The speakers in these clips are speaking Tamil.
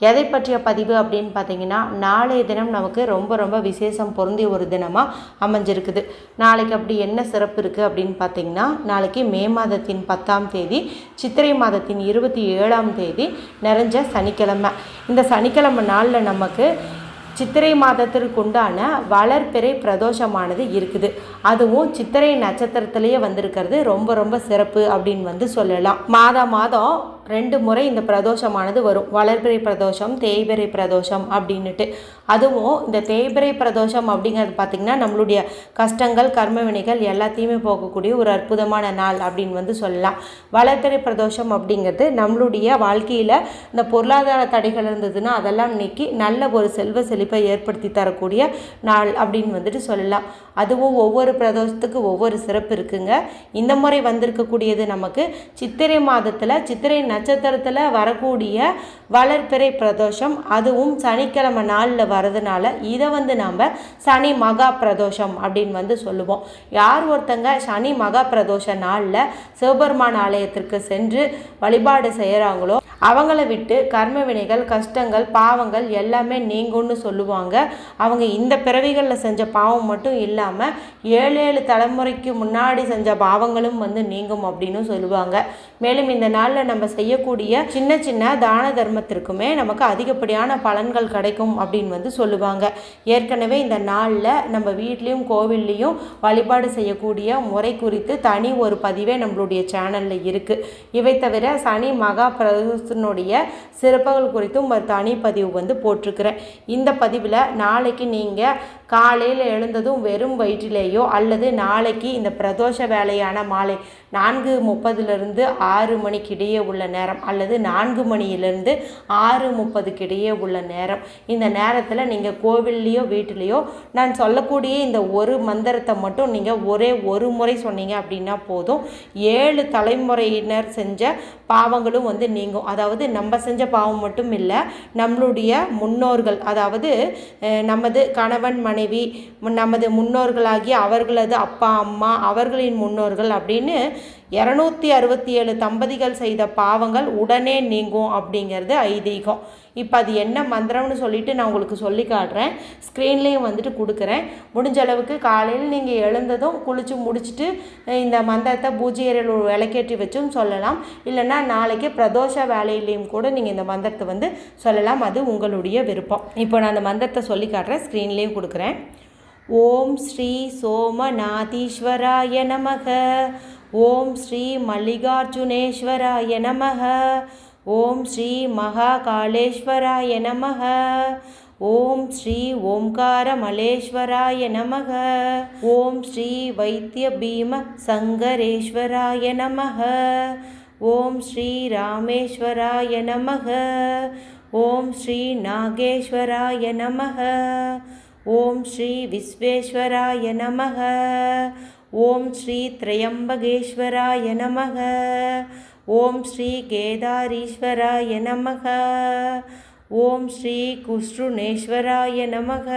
எதை பற்றிய பதிவு அப்படின்னு பார்த்தீங்கன்னா நாளைய தினம் நமக்கு ரொம்ப ரொம்ப விசேஷம் பொருந்திய ஒரு தினமாக அமைஞ்சிருக்குது. நாளைக்கு அப்படி என்ன சிறப்பு இருக்குது அப்படின்னு பார்த்தீங்கன்னா நாளைக்கு மே மாதத்தின் பத்தாம் தேதி சித்திரை மாதத்தின் இருபத்தி ஏழாம் தேதி நிறைஞ்ச சனிக்கிழமை. இந்த சனிக்கிழமை நாளில் நமக்கு சித்திரை மாதத்திற்கு உண்டான வளர்பிறை பிரதோஷமானது இருக்குது. அதுவும் சித்திரை நட்சத்திரத்திலேயே வந்திருக்கிறது. ரொம்ப ரொம்ப சிறப்பு அப்படின்னு வந்து சொல்லலாம். மாதம் மாதம் ரெண்டு முறை இந்த பிரதோஷமானது வரும். வளர்பிறை பிரதோஷம் தேய்பிறை பிரதோஷம் அப்படின்னுட்டு. அதுவும் இந்த தேய்பிறை பிரதோஷம் அப்படிங்கிறது பார்த்திங்கன்னா நம்மளுடைய கஷ்டங்கள் கர்ம வினைகள் எல்லாத்தையுமே போகக்கூடிய ஒரு அற்புதமான நாள் அப்படின்னு வந்து சொல்லலாம். வளர்பிறை பிரதோஷம் அப்படிங்கிறது நம்மளுடைய வாழ்க்கையில் இந்த பொருளாதார தடைகள் இருந்ததுன்னா அதெல்லாம் நீக்கி நல்ல ஒரு செல்வ செழிப்பை ஏற்படுத்தி தரக்கூடிய நாள் அப்படின்னு வந்துட்டு சொல்லலாம். அதுவும் ஒவ்வொரு பிரதோஷத்துக்கு ஒவ்வொரு சிறப்பு இருக்குங்க. இந்த முறை வந்திருக்கக்கூடியது நமக்கு சித்திரை மாதத்தில் சித்திரை நட்சத்திரத்தில் வரக்கூடிய வளர்பிறை பிரதோஷம். அதுவும் சனிக்கிழமை நாளில் வரதுனால இதை வந்து நம்ம சனி மகா பிரதோஷம் அப்படின்னு வந்து சொல்லுவோம். யார் ஒருத்தங்க சனி மகா பிரதோஷ நாளில் சிவபெருமான் ஆலயத்திற்கு சென்று வழிபாடு செய்கிறாங்களோ அவங்கள விட்டு கர்ம வினைகள் கஷ்டங்கள் பாவங்கள் எல்லாமே நீங்கும்னு சொல்லுவாங்க. அவங்க இந்த பிறவிகளில் செஞ்ச பாவம் மட்டும் இல்லாமல் ஏழு ஏழு தலைமுறைக்கு முன்னாடி செஞ்ச பாவங்களும் வந்து நீங்கும் அப்படின்னு சொல்லுவாங்க. மேலும் இந்த நாளில் நம்ம செய்யக்கூடிய சின்ன சின்ன தான தர்மத்திற்குமே நமக்கு அதிகப்படியான பலன்கள் கிடைக்கும் அப்படின்னு வந்து சொல்லுவாங்க. ஏற்கனவே இந்த நாளில் நம்ம வீட்லேயும் கோவில்லையும் வழிபாடு செய்யக்கூடிய முறை குறித்து தனி ஒரு பதிவே நம்மளுடைய சேனலில் இருக்குது இவை தவிர சனி மகா பிரதோஷனுடைய சிறப்புகள் குறித்தும் ஒரு தனி பதிவு வந்து போட்டிருக்கிறேன். இந்த பதிவில் நாளைக்கு நீங்கள் காலையில் எழுந்ததும் வெறும் வயிற்றிலேயோ அல்லது நாளைக்கு இந்த பிரதோஷ வேலையான மாலை நான்கு முப்பதுலேருந்து ஆறு மணிக்கு இடையே உள்ள நேரம் அல்லது நான்கு மணியிலிருந்து ஆறு முப்பதுக்கு இடையே உள்ள நேரம். இந்த நேரத்தில் நீங்கள் கோவில்லையோ வீட்டிலையோ நான் சொல்லக்கூடிய இந்த ஒரு மந்திரத்தை மட்டும் நீங்கள் ஒரே ஒரு முறை சொன்னீங்க அப்படின்னா போதும். ஏழு தலைமுறையினர் செஞ்ச பாவங்களும் வந்து நீங்கும். அதாவது நம்ம செஞ்ச பாவம் மட்டும் இல்லை நம்மளுடைய முன்னோர்கள் அதாவது நமது கணவன் மனைவி நமது முன்னோர்களாகிய அவர்களது அப்பா அம்மா அவர்களின் முன்னோர்கள் அப்படின்னு இரநூத்தி அறுபத்தி ஏழு தம்பதிகள் செய்த பாவம் பாவங்கள் உடனே நீங்கும் அப்படிங்கிறது ஐதீகம். இப்போ அது என்ன மந்திரம்னு சொல்லிட்டு நான் உங்களுக்கு சொல்லி காட்டுறேன். ஸ்க்ரீன்லேயும் வந்துட்டு கொடுக்குறேன். முடிஞ்ச அளவுக்கு காலையில் நீங்கள் எழுந்ததும் குளித்து முடிச்சுட்டு இந்த மந்திரத்தை பூஜை அறையில் ஒரு விளக்கேற்றி வச்சும் சொல்லலாம். இல்லைன்னா நாளைக்கு பிரதோஷ வேலையிலையும் கூட நீங்கள் இந்த மந்திரத்தை வந்து சொல்லலாம். அது உங்களுடைய விருப்பம். இப்போ நான் அந்த மந்திரத்தை சொல்லி காட்டுறேன். ஸ்க்ரீன்லேயும் கொடுக்குறேன். ஓம் ஸ்ரீ சோமநாதீஸ்வராய நமக. ஓம் ஸ்ரீ மல்லிகார்ஜுனேஸ்வராய நமக. ஓம் ஸ்ரீ மகாகாலேஸ்வராய நமக. ஓம் ஸ்ரீ ஓம்கார மலேஸ்வராய நமக. ஓம் ஸ்ரீ வைத்திய பீம சங்கரேஸ்வராய நமக. ஓம் ஸ்ரீ ராமேஸ்வராய நமக. ஓம் ஸ்ரீ நாகேஸ்வராய நமக. ஓம் ஸ்ரீ விஸ்வேஸ்வராய நமக. ஓம் ஸ்ரீ திரையம்பகேஸ்வராய நமக. ஓம் ஸ்ரீ கேதாரீஸ்வராய நமக. ஓம் ஸ்ரீ குஷ்ருணேஸ்வராய நமக.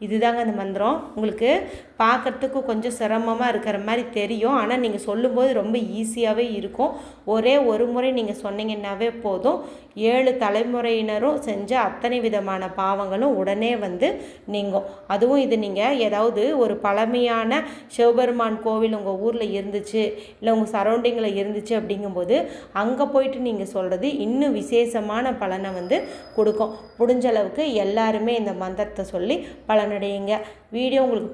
இதுதாங்க அந்த மந்திரம். உங்களுக்கு பார்க்குறதுக்கு கொஞ்சம் சிரமமாக இருக்கிற மாதிரி தெரியும். ஆனால் நீங்கள் சொல்லும்போது ரொம்ப ஈஸியாகவே இருக்கும். ஒரே ஒரு முறை நீங்கள் சொன்னீங்கன்னாவே போதும். ஏழு தலைமுறையினரும் செஞ்ச அத்தனை விதமான பாவங்களும் உடனே வந்து நீங்கும். அதுவும் இது நீங்கள் ஏதாவது ஒரு பழமையான சிவபெருமான் கோவில் உங்கள் ஊரில் இருந்துச்சு இல்லை உங்கள் சரௌண்டிங்கில் இருந்துச்சு அப்படிங்கும்போது அங்கே போயிட்டு நீங்கள் சொல்கிறது இன்னும் விசேஷமான பலனை வந்து கொடுக்கும். முடிஞ்ச அளவுக்கு எல்லாருமே இந்த மந்திரத்தை சொல்லி பலனடையுங்க. வீடியோ உங்களுக்கு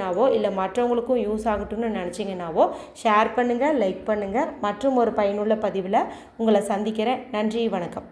பிடிச்சிருந்ததுனாவோ இல்லை மற்றவங்களுக்கும் யூஸ் ஆகட்டும்னு நினச்சிங்கனாவோ ஷேர் பண்ணுங்கள் லைக் பண்ணுங்கள் மற்றும் ஒரு பயனுள்ள பதிவில் உங்களை சந்திக்கிறேன். நன்றி வணக்கம்.